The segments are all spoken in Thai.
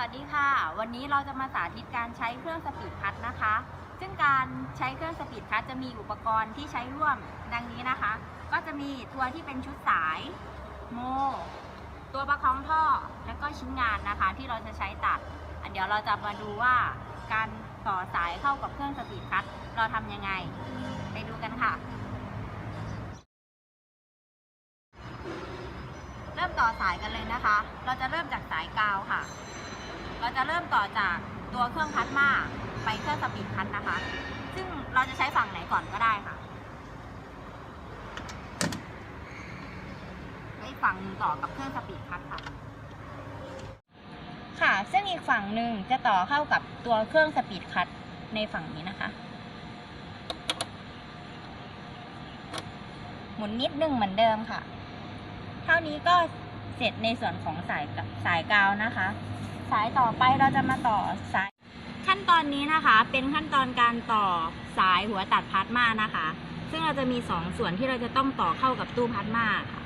วัสดีค่ะ วันนี้เราจะมาสาธิตการใช้เครื่องสปีดคัทนะคะ ซึ่งการใช้เครื่องสปีดคัทจะมีอุปกรณ์ที่ใช้ร่วมดังนี้นะคะ ก็จะมีตัวที่เป็นชุดสาย โม ตัวประคองท่อ และก็ชิ้นงานนะคะ ที่เราจะใช้ตัด เดี๋ยวเราจะมาดูว่าการต่อสายเข้ากับเครื่องสปีดคัทเราทำยังไง ไปดูกันค่ะ เริ่มต่อสายกันเลยนะคะ เราจะเริ่มจากสายกาวค่ะ เราจะเริ่มต่อจากตัวเครื่องพัดมาไปเครื่องสปีดคัทนะคะ ซึ่งเราจะใช้ฝั่งไหนก่อนก็ได้ค่ะแล้ฝั่งหนึ่งต่อกับเครื่องสปีดคัทค่ะ ค่ะ ซึ่งอีกฝั่งหนึ่งจะต่อเข้ากับตัวเครื่องสปีดคัทในฝั่งนี้นะคะ หมุนนิดนึงเหมือนเดิมค่ะ เท่านี้ก็เสร็จในส่วนของสายสายกาวนะคะ สายต่อไปเราจะมาต่อสาย ขั้นตอนนี้นะคะ เป็นขั้นตอนการต่อสายหัวตัดพลาสมานะคะ ซึ่งเราจะมีสองส่วนที่เราจะต้องต่อเข้ากับตู้พลาสมาค่ะ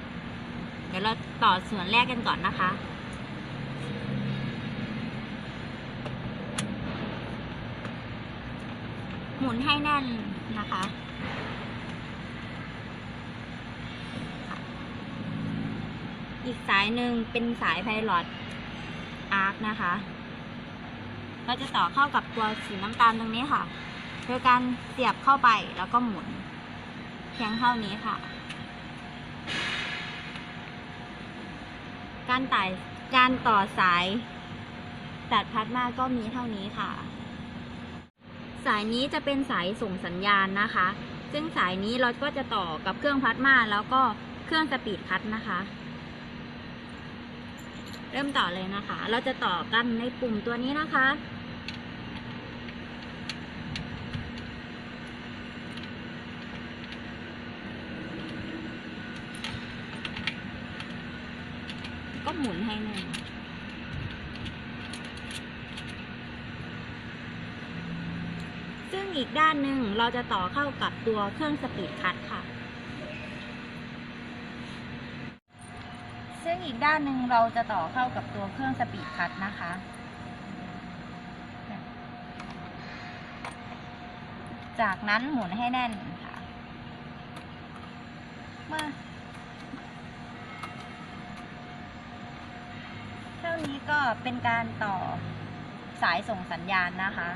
เดี๋ยวเราต่อส่วนแรกกันก่อนนะคะหมุนให้แน่นนะคะ อีกสายหนึ่งเป็นสายไพลอต อาร์คนะคะ เราจะต่อเข้ากับตัวสีน้ำตาลตรงนี้ค่ะ โดยการเสียบเข้าไปแล้วก็หมุน เพียงเท่านี้ค่ะ การต่ายการต่อสายตัดพลาสมาก็มีเท่านี้ค่ะ สายนี้จะเป็นสายส่งสัญญาณนะคะ ซึ่งสายนี้เราก็จะต่อกับเครื่องพลาสมาแล้วก็เครื่องสปีดคัทนะคะ เริ่มต่อเลยนะคะ เราจะต่อกันในปุ่มตัวนี้นะคะ ก็หมุนให้แน่นซึ่งอีกด้านหนึ่งเราจะต่อเข้ากับตัวเครื่องสปีดคัทค่ะ ซึ่งอีกด้านหนึ่งเราจะต่อเข้ากับตัวเครื่องสปีดคัทนะคะ จากนั้นหมุนให้แน่นค่ะเมื่อเท่านี้ก็เป็นการต่อสายส่งสัญญาณนะคะ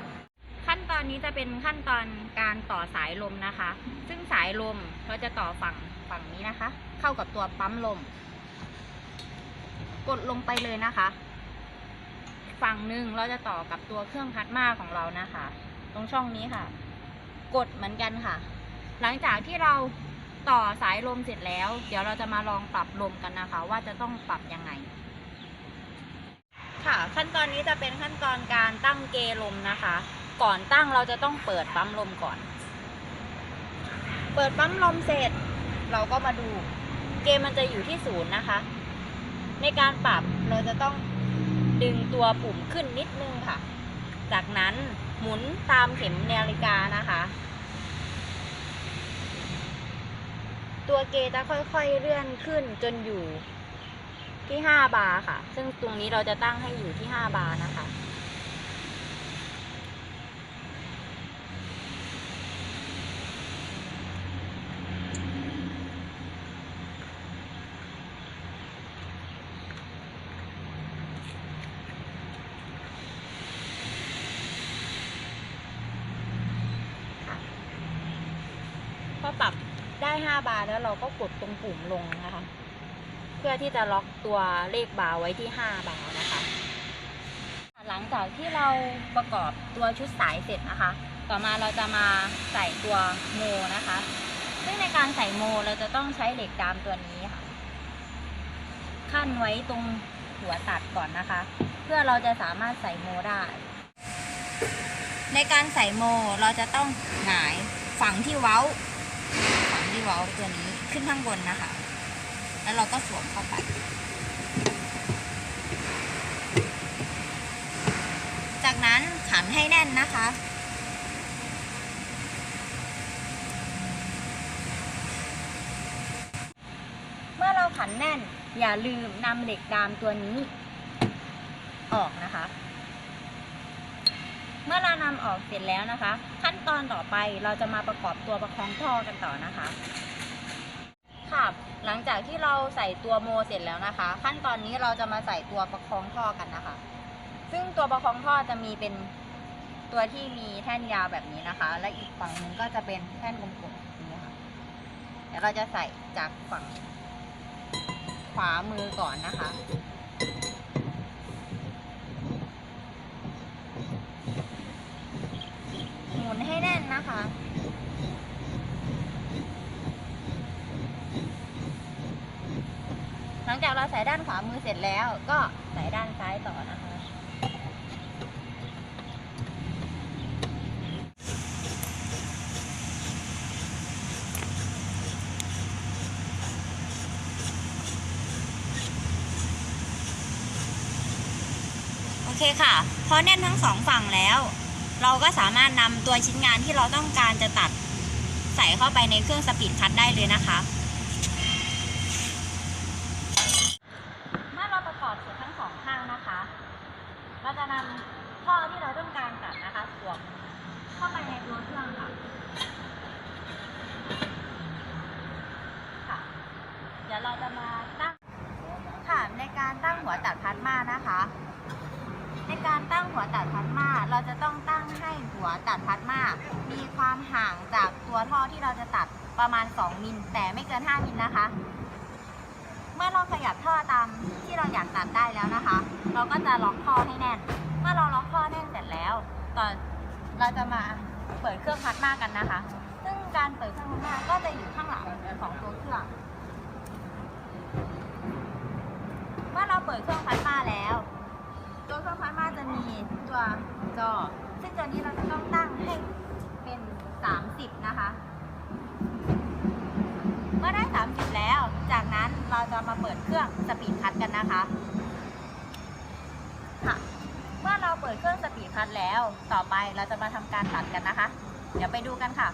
ขั้นตอนนี้จะเป็นขั้นตอนการต่อสายลมนะคะ ซึ่งสายลมเราจะต่อฝั่งฝั่งนี้นะคะ เข้ากับตัวปั๊มลม กดลงไปเลยนะคะ ฝั่งหนึ่งเราจะต่อกับตัวเครื่องพัดมาของเรานะคะ ตรงช่องนี้ค่ะ กดเหมือนกันค่ะ หลังจากที่เราต่อสายลมเสร็จแล้ว เดี๋ยวเราจะมาลองปรับลมกันนะคะ ว่าจะต้องปรับยังไง ค่ะ ขั้นตอนนี้จะเป็นขั้นตอนการตั้งเกลมนะคะ ก่อนตั้งเราจะต้องเปิดปั๊มลมก่อน เปิดปั๊มลมเสร็จ เราก็มาดู เกมมันจะอยู่ที่ศูนย์นะคะ ในการปรับเราจะต้องดึงตัวปุ่มขึ้นนิดนึงค่ะ จากนั้นหมุนตามเข็มนาฬิกานะคะ ตัวเกจะค่อยๆเลื่อนขึ้นจนอยู่ที่ 5 บาร์ค่ะ ซึ่งตรงนี้เราจะตั้งให้อยู่ที่ 5 บาร์นะคะ พอปรับ ได้ 5 บาร์แล้วเราก็กดตรงปุ่มลงนะคะ เพื่อที่จะล็อกตัวเลขบาร์ไว้ที่ 5 บาร์นะคะ หลังจากที่เราประกอบตัวชุดสายเสร็จนะคะ ต่อมาเราจะมาใส่ตัวโมนะคะ ซึ่งในการใส่โมเราจะต้องใช้เหล็กดามตัวนี้ค่ะ ขั้นไว้ตรงหัวตัดก่อนนะคะ เพื่อเราจะสามารถใส่โมได้ ในการใส่โมเราจะต้องหงายฝังที่เว้า ที่ว้าตัวนี้ขึ้นข้างบนนะคะ แล้วเราก็สวมเข้าไป จากนั้นขันให้แน่นนะคะ เมื่อเราขันแน่นอย่าลืมนำเหล็กดามตัวนี้ออกนะคะ เมื่อเรานำออกเสร็จแล้วนะคะ ขั้นตอนต่อไปเราจะมาประกอบตัวประคองท่อกันต่อนะคะค่ะหลังจากที่เราใส่ตัวโมเสร็จแล้วนะคะ ขั้นตอนนี้เราจะมาใส่ตัวประคองท่อกันนะคะ ซึ่งตัวประคองท่อจะมีเป็นตัวที่มีแท่นยาวแบบนี้นะคะ และอีกฝั่งหนึ่งก็จะเป็นแท่นกลมๆนี้ค่ะเดี๋ยวเราจะใส่จากฝั่งขวามือก่อนนะคะ หมุนให้แน่นนะคะ หลังจาก เราใส่ด้านขวามือเสร็จแล้ว ก็ใส่ด้านซ้ายต่อนะคะ โอเคค่ะ พอแน่นทั้งสองฝั่งแล้ว เราก็สามารถนำตัวชิ้นงานที่เราต้องการจะตัดใส่เข้าไปในเครื่องสปีดคัตได้เลยนะคะ เมื่อเราประกอบเสร็จทั้งสองข้างนะคะ เราจะนำท่อที่เราต้องการตัดนะคะสวมเข้าไปในตัวเครื่องค่ะค่ะ เดี๋ยวเราจะมาตั้งค่ะในการตั้งหัวตัดพลาสมานะคะ ในการตั้งหัวตัดพลาสมาเราจะต้องตั้งให้หัวตัดพลาสมามีความห่างจากตัวท่อที่เราจะตัดประมาณ 2 มิลแต่ไม่เกิน 5 มิลนะคะ เมื่อเราขยับ เราอยากตัดได้แล้วนะคะ เราก็จะล็อกท่อให้แน่น เมื่อเราล็อกท่อแน่นเสร็จแล้วตอนเราจะมาเปิดเครื่องพลาสมากันนะคะ ซึ่งการเปิดเครื่องพลาสมาก็จะอยู่ข้างหลังของตัวเครื่อง เมื่อเราเปิดเครื่องพลาสมาแล้ว ตัวเครื่องพลาสมาจะมีตัวจอ ซึ่งตัวนี้เราจะต้องตั้งให้เป็น 30 นะคะ เมื่อได้ 30 จากนั้นเราจะมาเปิดเครื่องสปีดคัทกันนะคะค่ะเมื่อเราเปิดเครื่องสปีดคัทแล้ว ต่อไปเราจะมาทำการตัดกันนะคะ เดี๋ยวไปดูกันค่ะ